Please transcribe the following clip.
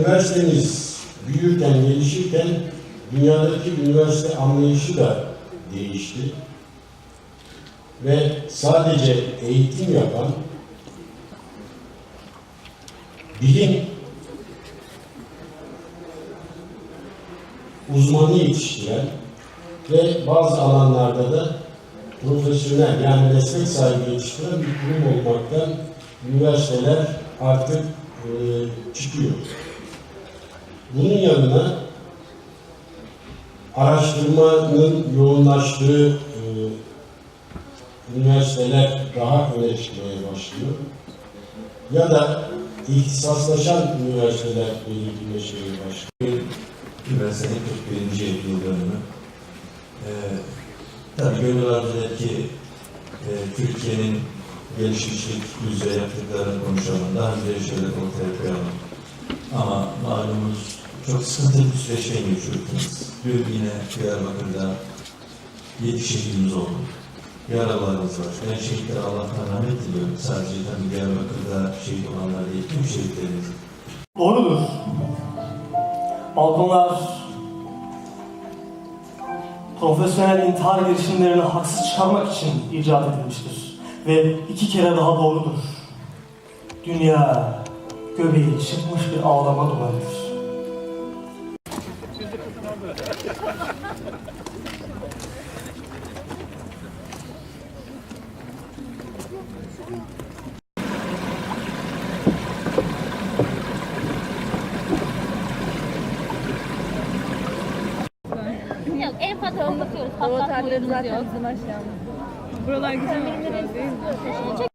üniversitemiz büyürken, gelişirken dünyadaki üniversite anlayışı da değişti. Ve sadece eğitim yapan, bilim uzmanı yetiştiren ve bazı alanlarda da profesyonel yani meslek sahibi yetiştiren bir kurum olmaktan üniversiteler artık e, çıkıyor. Bunun yanına araştırmanın yoğunlaştığı e, üniversiteler daha öne çıkmaya başlıyor. Ya da ihtisaslaşan üniversiteler belirginleşmeye başlıyor. Üniversitenin 41. yıl dönümü. Ee, tabii gönül arzu eder ki e, Türkiye'nin gelişmişlik yüzde yaptıklarını konuşalım. Daha önce şöyle ortaya koyalım. Ama malumunuz çok sıkıntılı bir süreçten geçiyorsunuz. Dün yine Diyarbakır'da yedi şehidimiz oldu. Yaralılarımız var. Ben şehitlere Allah'tan rahmet diliyorum. Sadece tabii Diyarbakır'da şehit olanlar değil, tüm şehitlerimiz. Doğrudur. Balkonlar profesyonel intihar girişimlerini haksız çıkarmak için icat edilmiştir. Ve iki kere daha doğrudur. Dünya göbeği çıkmış bir ağlama duvarıdır. Yok en fazla kapatıyoruz. Hava Patlatma tarihleri oyunumuz zaten yok. bizim aşağımız. Buralar güzel değil mi? Çok